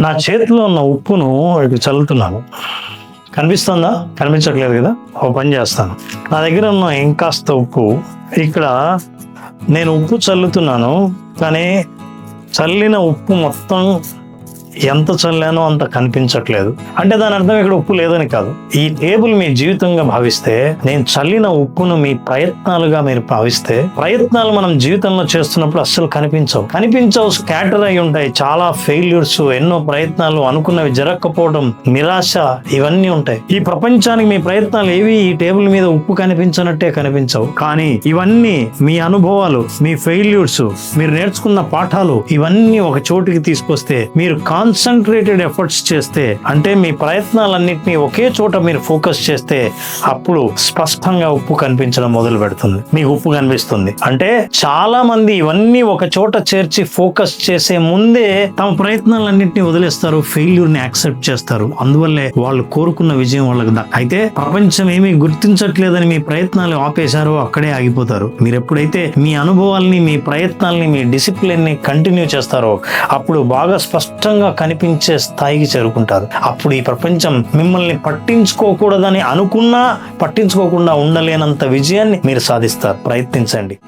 నా చేతిలో ఉన్న ఉప్పును ఇక్కడ చల్లుతున్నాను. కనిపిస్తుందా? కనిపించట్లేదు కదా? ఒక పని చేస్తాను. నా దగ్గర ఉన్న ఇంకాస్త ఉప్పు. ఇక్కడ నేను ఉప్పు చల్లుతున్నాను కానీ చల్లిన ఉప్పు మొత్తం ఎంత చల్లానో అంత కనిపించట్లేదు. అంటే దాని అర్థం ఇక్కడ ఉప్పు లేదని కాదు. ఈ టేబుల్ మీ జీవితంగా భావిస్తే నేను చల్లిన ఉప్పును మీ ప్రయత్నాలుగా మీరు భావిస్తే ప్రయత్నాలు మనం జీవితంలో చేస్తున్నప్పుడు అస్సలు కనిపించవు. కనిపించవు స్కాటర్ అయి ఉంటాయి. చాలా ఫెయిల్యూర్స్ ఎన్నో ప్రయత్నాలు అనుకున్నవి జరగకపోవడం నిరాశ ఇవన్నీ ఉంటాయి. ఈ ప్రపంచానికి మీ ప్రయత్నాలు ఏవి? ఈ టేబుల్ మీద ఉప్పు కనిపించనట్టే కనిపించవు. కానీ ఇవన్నీ మీ అనుభవాలు మీ ఫెయిల్యూర్స్ మీరు నేర్చుకున్న పాఠాలు ఇవన్నీ ఒక చోటుకి తీసుకొస్తే మీరు కాన్సన్ట్రేటెడ్ ఎఫర్ట్స్ చేస్తే అంటే మీ ప్రయత్నాలన్నింటినీ ఒకే చోట మీరు ఫోకస్ చేస్తే అప్పుడు స్పష్టంగా ఉప్పు కనిపించడం మొదలు పెడుతుంది. మీకు ఉప్పు కనిపిస్తుంది. అంటే చాలా మంది ఇవన్నీ ఒక చోట చేర్చి ఫోకస్ చేసే ముందే తమ ప్రయత్నాలన్నింటినీ వదిలేస్తారు ఫెయిల్యూర్ని యాక్సెప్ట్ చేస్తారు. అందువల్లే వాళ్ళు కోరుకున్న విజయం వాళ్ళకి అయితే ప్రపంచం ఏమీ గుర్తించట్లేదని మీ ప్రయత్నాలు ఆపేశారో అక్కడే ఆగిపోతారు. మీరు ఎప్పుడైతే మీ అనుభవాల్ని మీ ప్రయత్నాల్ని మీ డిసిప్లిన్ని కంటిన్యూ చేస్తారో అప్పుడు బాగా స్పష్టంగా కనిపించే స్థాయికి చేరుకుంటారు. అప్పుడు ఈ ప్రపంచం మిమ్మల్ని పట్టించుకోకూడదని అనుకున్నా పట్టించుకోకుండా ఉండలేనంత విజయాన్ని మీరు సాధిస్తారు. ప్రయత్నించండి.